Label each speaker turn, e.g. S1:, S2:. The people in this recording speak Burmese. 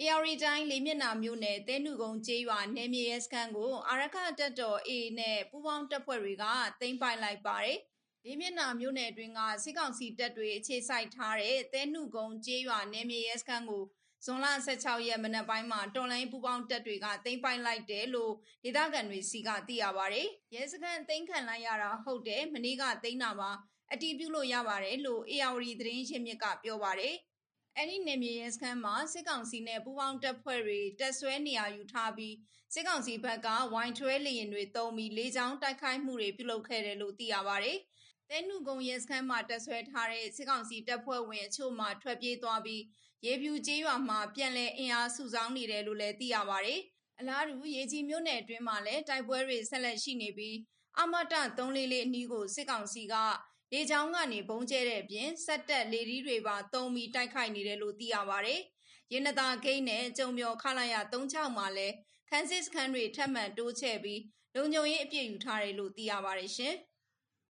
S1: အေရရီတိုင်းလေးမျက်နှာမြို့နယ်တဲနုကုန်းကျေးရွာနယ်မြေရဲစခန်းကိုအာရခတပ်တော် A နဲ့ပူးပေါင်းတပ်ဖွဲ့တွေကသိမ်းပိုက်လိုက်ပါတယ်။လေးမျက်နှာမြို့နယ်အတွင်းကစစ်ကောင်စီတပ်တွေအခြေစိုက်ထားတဲ့တဲနုကုန်းကျေးရွာနယ်မြေရဲစခန်းကိုဇွန်လ16ရက်မနက်ပိုင်းမှာတော်လိုင်းပူးပေါင်းတပ်တွေကသိမ်းပိုက်လိုက်တယ်လို့ဒေသခံတွေစီကသိရပါတယ်။ရဲစခန်းသိမ်းခံလိုက်ရတာဟုတ်တယ်မနေ့ကသိမ်းတာပါအတီးပြုလို့ရပါတယ်လို့ AR သတင်းရင်းမြစ်ကပြောပါတယ်။ အဲ့ဒီနေမြေရဲစခန်းမှာစစ်ကောင်စီနဲ့ပူးပေါင်းတပ်ဖွဲ့တွေတပ်ဆွဲနေရာယူထားပြီးစစ်ကောင်စီဘက်ကဝိုင်းထွဲလေရင်တွေတုံးပြီးလေးချောင်းတိုက်ခိုက်မှုတွေပြုလုပ်ခဲ့တယ်လို့သိရပါတယ်။တဲနုကုံရဲစခန်းမှာတပ်ဆွဲထားတဲ့စစ်ကောင်စီတပ်ဖွဲ့ဝင်အချို့မှထွက်ပြေးသွားပြီးရေပြူကျေးရွာမှာပြန်လည်အင်အားစုဆောင်းနေတယ်လို့လည်းသိရပါတယ်။အလားတူရေကြီးမြို့နယ်အတွင်းမှာလည်းတိုက်ပွဲတွေဆက်လက်ရှိနေပြီးအမတ344အနီးကိုစစ်ကောင်စီက လေကြောင်းကနေဘုံကျဲတဲ့အပြင် စက်တက်လေဒီတွေပါတုံးပြီး တိုက်ခိုက်နေတယ်လို့ သိရပါတယ်။ရင်းနသာဂိမ်းနဲ့ကြုံမျောခလာရ36 မှာလည်းခန်းစစ်စခန်းတွေ ထပ်မံတိုးချဲ့ပြီး လုံခြုံရေးအပြည့်ယူထားတယ်လို့ သိရပါတယ်ရှင်။